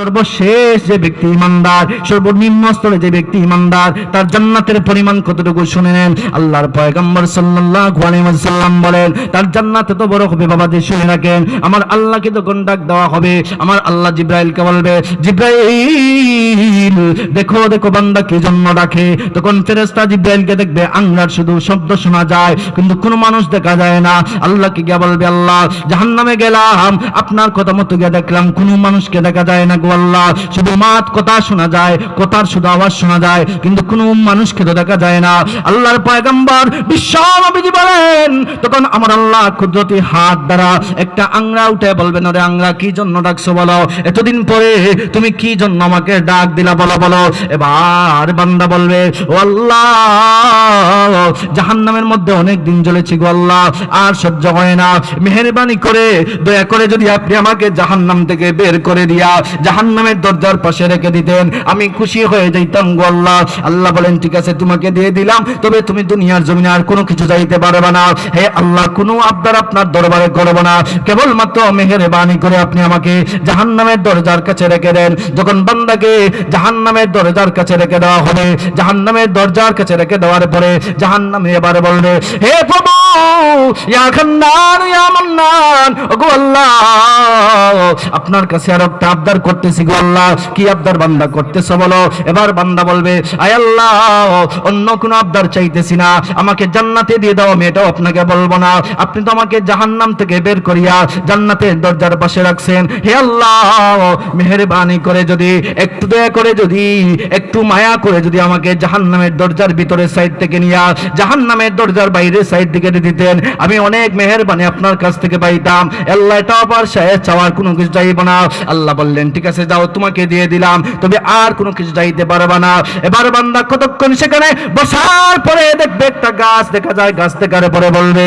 সর্বশেষ যে ব্যক্তি ইমানদার, সর্বনিম্ন স্তরে যে ব্যক্তি ইমানদার, তার জান্নাতের পরিমাণ কতটুকু শুনে নেন? আল্লাহর পয়গম্বর সাল্লাল্লাহু আলাইহি ওয়াসাল্লাম বলেন, তার জান্নাত এত বড় হবে বাবা যে শুনে রাখেন, আমার আল্লাহকে যখন ডাক দেওয়া হবে, আমার আল্লাহ জিব্রাইলকে বলবে, জিব্রাইল, দেখো দেখো বান্দা কি জন্য ডাকে? তখন ফেরেশতা জিব্রাইলকে দেখবে, আংরার শুধু শব্দ শোনা যায়, কিন্তু কোনো মানুষ দেখা যায় না। আল্লাহকে গিয়ে বলবে, আল্লাহ, জাহান্নামে গেলাম, আপনার কথা মতো গিয়ে দেখলাম, কোনো মানুষকে দেখা যায় না গো। আল্লাহ, শুধু মাত, কথা শোনা যায়, কথার শুধু আওয়াজ শোনা যায়, কিন্তু কোনো মানুষকে তো দেখা যায় না। আল্লাহর পয়গম্বর বিশ্বনবীজি বলেন, তখন আমার আল্লাহ কুদরতি হাত দ্বারা একটা আংরা উঠে বলবেন, আরে আংরা, কি জন্য ডাকছো বলো? এতদিন পরে তুমি কি জন্য আমাকে ডাক দিলা বলো বলো? এবার বান্দা বলবে, ও আল্লাহ, জাহান্নামের মধ্যে অনেক দিন জ্বলেছি গো আল্লাহ, আর সহ্য হয় না। মেহেরবানি করে, দয়া করে যদি আপনি আমাকে জাহান্নাম থেকে বের করে দিয়া জাহান্নামের দরজার পাশে রেখে দিতেন। আমি খুশি হয়ে যাইতাম গো আল্লাহ। আল্লাহ বলেন, ঠিক আছে, তোমাকে দিয়ে দিলাম। তবে তুমি দুনিয়ার জমিনে আর কোনো কিছু চাইতে পারবে না। হে আল্লাহ, কোনো আবদার আপনার দরবারে করব না। কেবলমাত্র মেহেরবানি করে আপনি আমাকে জাহান্নামের দরজার কাছে রেখে দেন। যখন বান্দাকে জাহান্নামের দরজার কাছে রেখে দেওয়া হবে, জাহান্নামের দরজার কাছে রেখে দেওয়ার পরে জাহান্নামে এবার বলবে, হে প্রভু, ইয়া খান্নান, ইয়া মান্নান, ওগো আল্লাহ, আপনার কাছে আর একটা আবদার করতেছি গো আল্লাহ, কি আবদার বান্দা করতেছো বলো? এবার বান্দা বলবে, আয় আল্লাহ, অন্য কোনো আবদার চাইতেছি না। আমাকে জান্নাতে দিয়ে দাও, আমি এটাও আপনাকে বলব না। আপনি তো আমাকে জাহান্নাম থেকে বের করিয়া জান্নাতের দরজার পাশে রাখছেন। হে আল্লাহ, মেহেরবানি করে যদি, একটু দয়া করে যদি, একটু মায়া করে যদি আমাকে জাহান্নামের দরজার ভিতরে সাইড থেকে নিয়া, জাহান্নামের দরজার বাইরে সাইড দিকে দিতেন, আমি অনেক মেহেরবানি আপনার কাছ থেকে পাইতাম। আল্লাহ এটা আবার চাওয়ার কোনো কিছু চাইব না। আল্লাহ বললেন, ঠিক আছে যাও, তোমাকে দিয়ে দিলাম। তবে আর কোনো কিছু চাইতে পারবে না। এবার বান্দা কতক্ষণ সেখানে বসার পরে দেখবে একটা গাছ দেখা যায়, গাছ দেখার পরে বলবে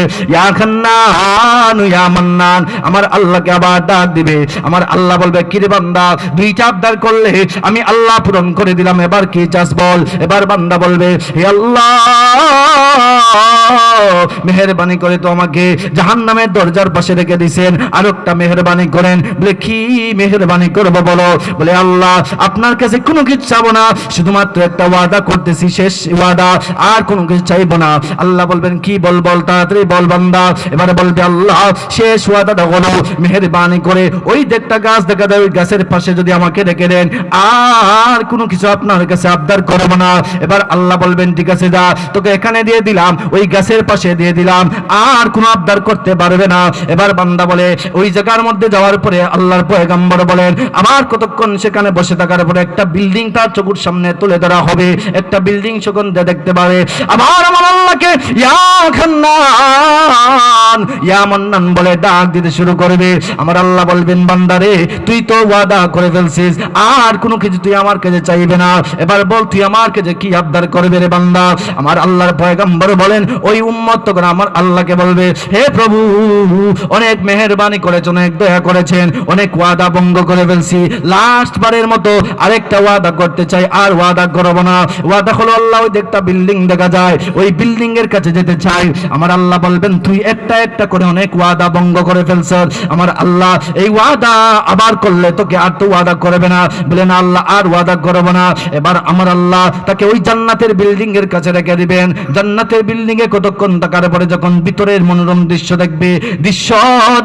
আমার আল্লাহকে আবার ডাক দিবে। আমার আল্লাহ বলবে কিরে বান্দা দুইটা আবদার করলে আমি আল্লাহ পূরণ করে দিলাম, এবার কি চাস বল? এবার বান্দা বলবে, হে আল্লাহ, মেহেরবানি করে তো আমাকে জাহান্নামের দরজার পাশে রেখে দিছেন। আর একটা মেহেরবানি করেন। বলে, কি মেহেরবানি করব বলো, বলে আল্লাহ, আপনার কাছে কোনো কিছু চাবো না, শুধুমাত্র একটা ওয়াদা করতেছি, শেষ ওয়াদা, আর কোনো কিছু চাইব না। আল্লাহ বলবেন, কি বল বল, তাড়াতাড়ি বল বান্দা। এবারে বলবে আল্লাহ, শেষ ওয়াদাটা হলো মেহেরবানি করে ওই দেখটা গাছ, দেখা দেয় ওই গাছের পাশে যদি আমাকে রেখে দেন, আর কোনো কিছু আপনার কাছে আবদার করব না। এবার আল্লাহ বলবেন, ঠিক আছে, যা, তোকে এখানে দিয়ে দিলাম, ওই গাছের পাশে দিয়ে দিলাম, আর কোনো আবদার করতে পারবে না। এবার বান্দা বলে, ওই জায়গার মধ্যে যাওয়ার পরে আল্লাহর পয়গাম্বর বলেন, আমার কতক্ষণ সেখানে বসে থাকার পরে একটা বিল্ডিং তার চকুর সামনে তুলে ধরা হবে। একটা বিল্ডিং দিয়ে দেখতে পারে আবার আমার আল্লাহকে, ইয়া বলে ডাক দিতে শুরু করবে। আমার আল্লাহ বলবেন, বান্দারে, তুই তো ওয়াদা করে ফেলছিস। আর কোনো কিছু তুই আমার কাছে চাইবে না। এবার বল, তুই আমার কাছে কি আবদার করবে রে বান্দা? আমার আল্লাহর পয়গাম্বর বলেন, ওই উম্মত তখন আমার আল্লাহকে বলবে, হে প্রভু, অনেক মেহেরবানি করেছেন, অনেক দয়া করেছেন, অনেক ওয়াদা ভঙ্গ করে ফেলছি। লাস্ট বারের মতো আরেকটা ওয়াদা করতে চাই, আর ওয়াদা করব না। ওয়াদা হলো আল্লাহ, ওই একটা বিল্ডিং দেখা যায়, ওই বিল্ডিং এর কাছে যেতে চাই। আমার আল্লাহ বলবেন, তুই একটা একটা করে অনেক ওয়াদা ভঙ্গ করে ফেলছ। আমার আল্লাহ, এই ওয়াদা আবার করলে তোকে আর তো ওয়াদা করবে না। বলে, না, আল্লাহ, আর ওয়াদা করব না। এবার আমার আল্লাহ তাকে ওই জান্নাতের বিল্ডিং এর কাছে রেখে দিবেন। জান্নাতের বিল্ডিং এ কতক্ষণ থাকার পরে যখন ভিতরের মনোরম দৃশ্য দেখবে, দৃশ্য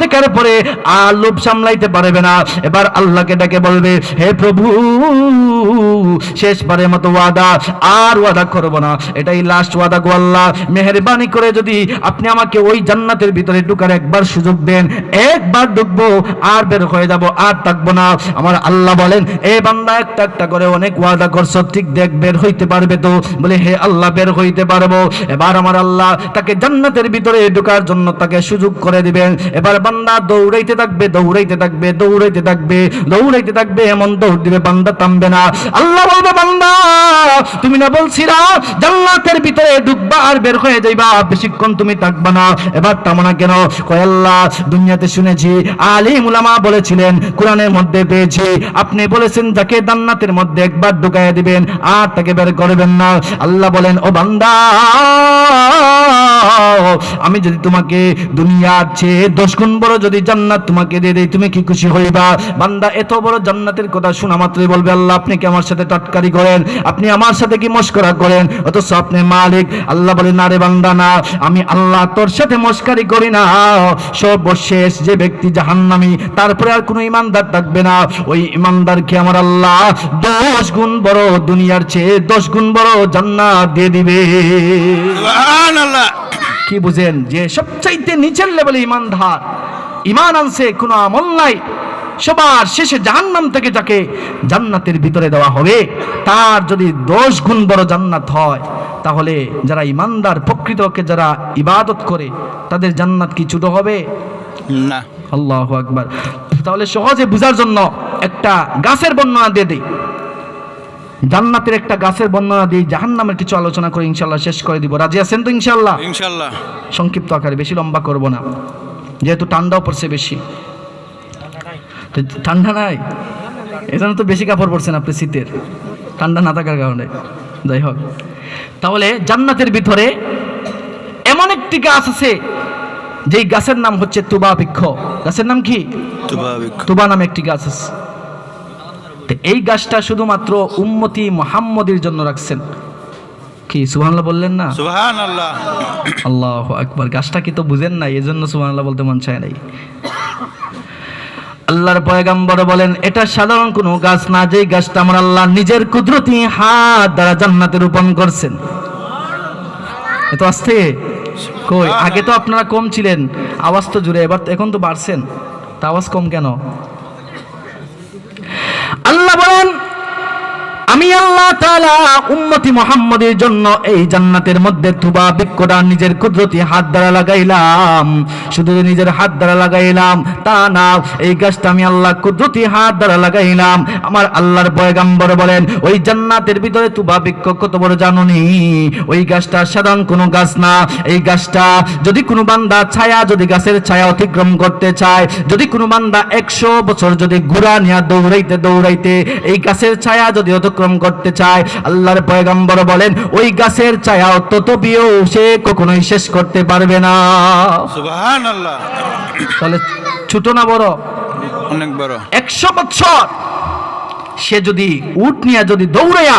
দেখার পরে আর লোভ সামলাইতে পারবে না। এবার আল্লাহকে ডেকে বলবে, হে প্রভু, শেষবারের মতো ওয়াদা, আর ওয়াদা করব না। এটাই লাস্ট ওয়াদা গো আল্লাহ। মেহেরবানি করে যদি আপনি আমাকে ওই জান্নাতের ভিতরে ঢুকার একবার সুযোগ দেন, একবার ঢুকবো, আর বের হয়ে যাব, আর থাকব না। আমার আল্লাহ বলেন, এ বান্দা, একটা একটা করে অনেক ওয়াদা করছ, ঠিক দেখ, বের হইতে পারবে তো? বলে, হে আল্লাহ, বের হইতে পারব। এবার আমার আল্লাহ তাকে জান্নাতের ভিতরে ঢোকার জন্য তাকে সুযোগ করে দিবেন। এবার বান্দা দৌড়াইতে থাকবে দৌড়াইতে থাকবে দৌড়াইতে থাকবে, দৌড়াইতে থাকবে, এমন দৌড় দিবে, বান্দা থামবে না। আল্লাহ বলবে, বান্দা, তুমি না বলছিলা, জান্নাতের ভিতরে ঢুকবা আর বের হয়ে যাইবা, বেশিক্ষণ তুমি থাকবা না। এবার থামো না কেন? কয় আল্লাহ, দুনিয়াতে শুনেছি, আলিম উলামা বলেছিলেন, কোরআনের মধ্যে পেয়েছি। আপনি বলেছেন, যাকে জান্নাতের মধ্যে একবার ঢুকাইয়া দিবেন, আর তাকে বের করবেন না। আল্লাহ বলেন, ও বান্দা, আমি যদি তোমাকে দুনিয়া চেয়ে দশ গুণ বড় যদি জান্নাত তোমাকে দিয়ে দেই, তুমি কি খুশি হইবা? বান্দা, এত বড় জান্নাতের কথা শোনা মাত্রই বলবে আল্লাহ আপনি কি আমার সাথে টটকারি করেন? আপনি আমার সাথে কি মস্করা করেন? অথচ আপনি মালিক। আল্লাহ বলে না রে বান্দা না আমি আল্লাহ তোর সাথে মস্কারি করি না। সর্বশেষ যে ব্যক্তি জাহান্নামী তারপরে আর কোনো ইমানদার থাকবে না। ওই ইমানদারকে আমার আল্লাহ? দশ গুণ বড় দুনিয়ার চেয়ে দশ গুণ বড় জান্নাত দিয়ে দিবে। কি বুঝেন যে সবচাইতে নিচের লেভেলে ইমানদার? ইমান আনছে কোনো আমল নাই। সবার শেষে জাহান্নাম থেকে যাকে জান্নাতের ভিতরে দেওয়া হবে তার যদি দশ গুণ বড় জান্নাত হয় তাহলে যারা ইমানদার প্রকৃতকে যারা ইবাদত করে তাদের জান্নাত কি ছোট হবে? না। আল্লাহ আকবার। তাহলে সহজে বোঝার জন্য একটা গাছের বর্ণনা দিয়ে দিই। জান্নাতের একটা গাছের বর্ণনা দিই জাহান্নামের কিছু আলোচনা করে ইনশাল্লাহ শেষ করে দিব। রাজি আছেন তো ইনশাল্লাহ ইনশাল্লাহ সংক্ষিপ্ত আকারে বেশি লম্বা করব না। যেহেতু ঠান্ডাও পড়ছে বেশি। ঠান্ডা নাই? এজন্য তো বেশি কাপড় পরছেন আপনি শীতের। ঠান্ডা না থাকার কারণে। যাই হোক। তাহলে জান্নাতের ভিতরে এমন একটি গাছ আছে যেই গাছের নাম হচ্ছে তুবা বৃক্ষ। গাছের নাম কি? তুবা নামে একটি গাছ আছে। এই গাছটা শুধুমাত্র উম্মতি মোহাম্মদের জন্য রাখছেন। কি সুবহানাল্লাহ বললেন না? সুবহানাল্লাহ। আল্লাহ আকবার। গাছটা কি তো বুঝেন না এই জন্য সুবহানাল্লাহ বলতে মন চায় নাই। আল্লাহর পয়গাম্বর বলেন, এটা সাধারণ কোনো গাছ না, যেই গাছটা আমার আল্লাহ নিজের কুদরতি হাত দ্বারা জান্নাতে রোপণ করছেন। এত আসতে কই? আগে তো আপনারা কম ছিলেন, আওয়াজ তো জুড়ে এবার এখন তো বাড়ছেন। তা আওয়াজ কম কেন আল্লাহ বলেন আমি আল্লাহ তাআলা উম্মতি মুহাম্মদের জন্য এই জান্নাতের মধ্যে তুবা বৃক্ষটা নিজের কুদরতি হাত দ্বারা লাগাইলাম। শুধু নিজের হাত দ্বারা লাগাইলাম, তা না, এই গাছটা আমি আল্লাহ কুদরতি হাত দ্বারা লাগাইলাম। আমার আল্লাহর বলেন, ওই জান্নাতের ভিতরে বৃক্ষ কত বড় জানুনি? ওই গাছটা সাধারণ কোনো গাছ না। এই গাছটা যদি কোনো বান্দা ছায়া, যদি গাছের ছায়া অতিক্রম করতে চায়, যদি কোনো বান্দা একশো বছর যদি ঘোড়া নিয়ে দৌড়াইতে দৌড়াইতে, এই গাছের ছায়া যদি অতিক্রম করতে চায় আল্লাহর পয়গম্বর বলেন ওই গাছের ছায়া ততবিও সে কখনোই শেষ করতে পারবে না। সুবহানাল্লাহ। তাহলে ছোট না বড়? অনেক বড়। একশো বছর সে যদি উট নিয়ে যদি দৌড়াইয়া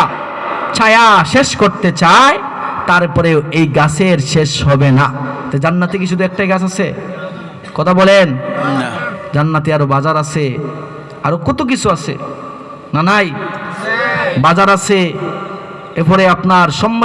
ছায়া শেষ করতে চায় তারপরে এই গাছের শেষ হবে না। তো জান্নাতে কি শুধু একটাই গাছ আছে? কথা বলেন। না। জান্নাতে আরও বাজার আছে আরও কত কিছু আছে? না নাই? বাজার আছে। এরপরে আপনার সম্মেলন